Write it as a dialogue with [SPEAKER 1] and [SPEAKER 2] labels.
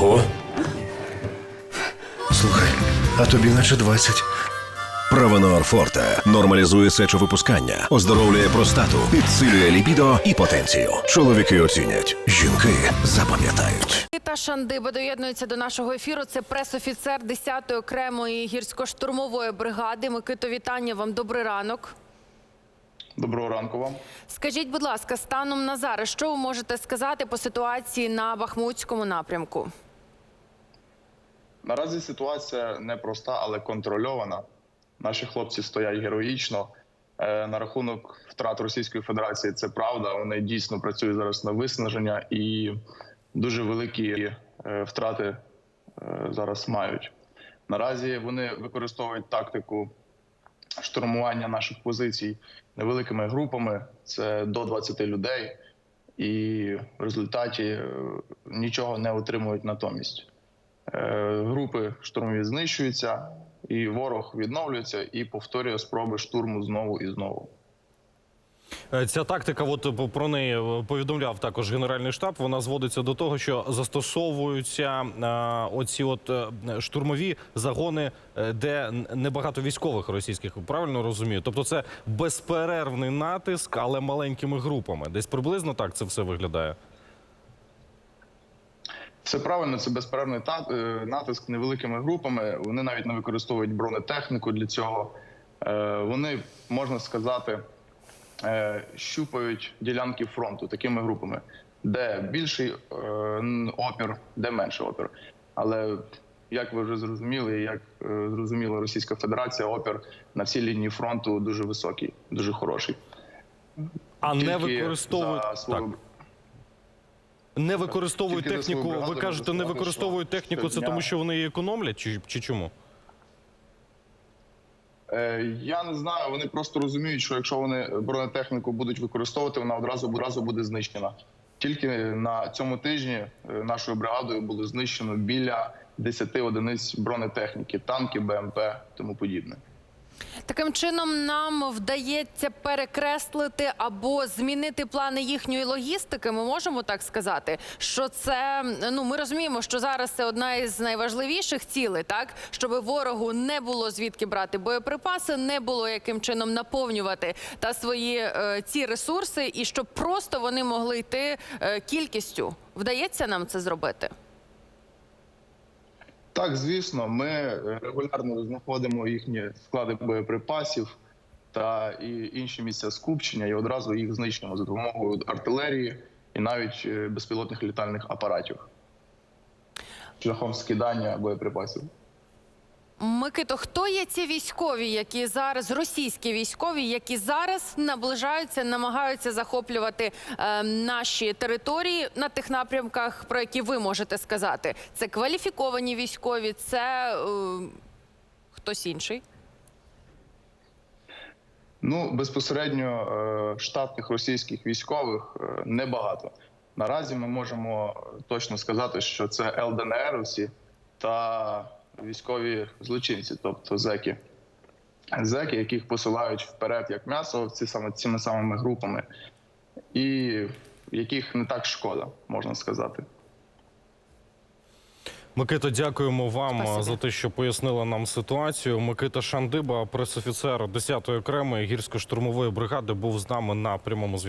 [SPEAKER 1] Ого. Слухай, а тобі наче 20.
[SPEAKER 2] Правонор Форте нормалізує сечовипускання, оздоровлює простату, підсилює лібідо і потенцію. Чоловіки оцінять, жінки запам'ятають.
[SPEAKER 3] Та Шандиба доєднується до нашого ефіру. Це пресофіцер 10-ї окремої гірсько-штурмової бригади. Микито, вітання вам. Добрий ранок.
[SPEAKER 4] Доброго ранку вам.
[SPEAKER 3] Скажіть, будь ласка, станом на зараз, що ви можете сказати по ситуації на Бахмутському напрямку?
[SPEAKER 4] Наразі ситуація непроста, але контрольована. Наші хлопці стоять героїчно. Е, На рахунок втрат Російської Федерації це правда. Вони дійсно працюють зараз на виснаження і дуже великі е, втрати е, зараз мають. Наразі вони використовують тактику штурмування наших позицій невеликими групами. Це до 20 людей, і в результаті нічого не отримують натомість. Е, групи штурмові знищуються, і ворог відновлюється і повторює спроби штурму знову і знову.
[SPEAKER 5] Е, Ця тактика, от е, про неї повідомляв також Генеральний штаб. Вона зводиться до того, що застосовуються е, оці от штурмові загони, де небагато військових російських. Правильно розумію? Тобто це безперервний натиск, але маленькими групами. Десь приблизно так це все виглядає.
[SPEAKER 4] Все правильно, це безперервний е, натиск невеликими групами. Вони навіть не використовують бронетехніку для цього. Е, Вони, можна сказати, е, щупають ділянки фронту такими групами, де більший опір, де менший опір. Але як ви вже зрозуміли, як зрозуміла Російська Федерація, опір на всій лінії фронту дуже високий, дуже хороший.
[SPEAKER 5] А не використовують
[SPEAKER 4] свою
[SPEAKER 5] так. Не використовують
[SPEAKER 4] Тільки
[SPEAKER 5] техніку. Ви кажете, не використовують техніку. Це тому, що вони її економлять, чи, чи чому?
[SPEAKER 4] Е, Я не знаю. Вони просто розуміють, що якщо вони бронетехніку будуть використовувати, вона одразу одразу буде знищена. Тільки на цьому тижні е, нашою бригадою було знищено біля 10 одиниць бронетехніки, танки, БМП, тому подібне.
[SPEAKER 3] Таким чином нам вдається перекреслити або змінити плани їхньої логістики. Ми можемо так сказати, що це ну ми розуміємо, що зараз це одна із найважливіших цілей, так щоб ворогу не було звідки брати боєприпаси, не було яким чином наповнювати та свої е, ці ресурси, і щоб просто вони могли йти е, кількістю. Вдається нам це зробити?
[SPEAKER 4] Так, звісно, ми е, регулярно знаходимо їхні склади боєприпасів та і інші місця скупчення, і одразу їх знищуємо за допомогою артилерії і навіть е, безпілотних літальних апаратів шляхом скидання боєприпасів.
[SPEAKER 3] Микито, хто є ці військові, які зараз російські військові, які зараз наближаються, намагаються захоплювати е, наші території на тих напрямках, про які ви можете сказати? Це кваліфіковані військові, це е, хтось інший?
[SPEAKER 4] Ну безпосередньо е, штатних російських військових е, небагато. Наразі ми можемо точно сказати, що це ЛДНРівці та військові злочинці, тобто зеки. Зеки, яких посилають вперед як м'ясо ці саме цими самими групами, і яких не так шкода, можна сказати.
[SPEAKER 5] Микита, дякуємо вам
[SPEAKER 3] Спасибі.
[SPEAKER 5] за те, що пояснили нам ситуацію. Микита Шандиба, пресофіцер 10-ї окремої гірсько-штурмової бригади, був з нами на прямому зв'язку.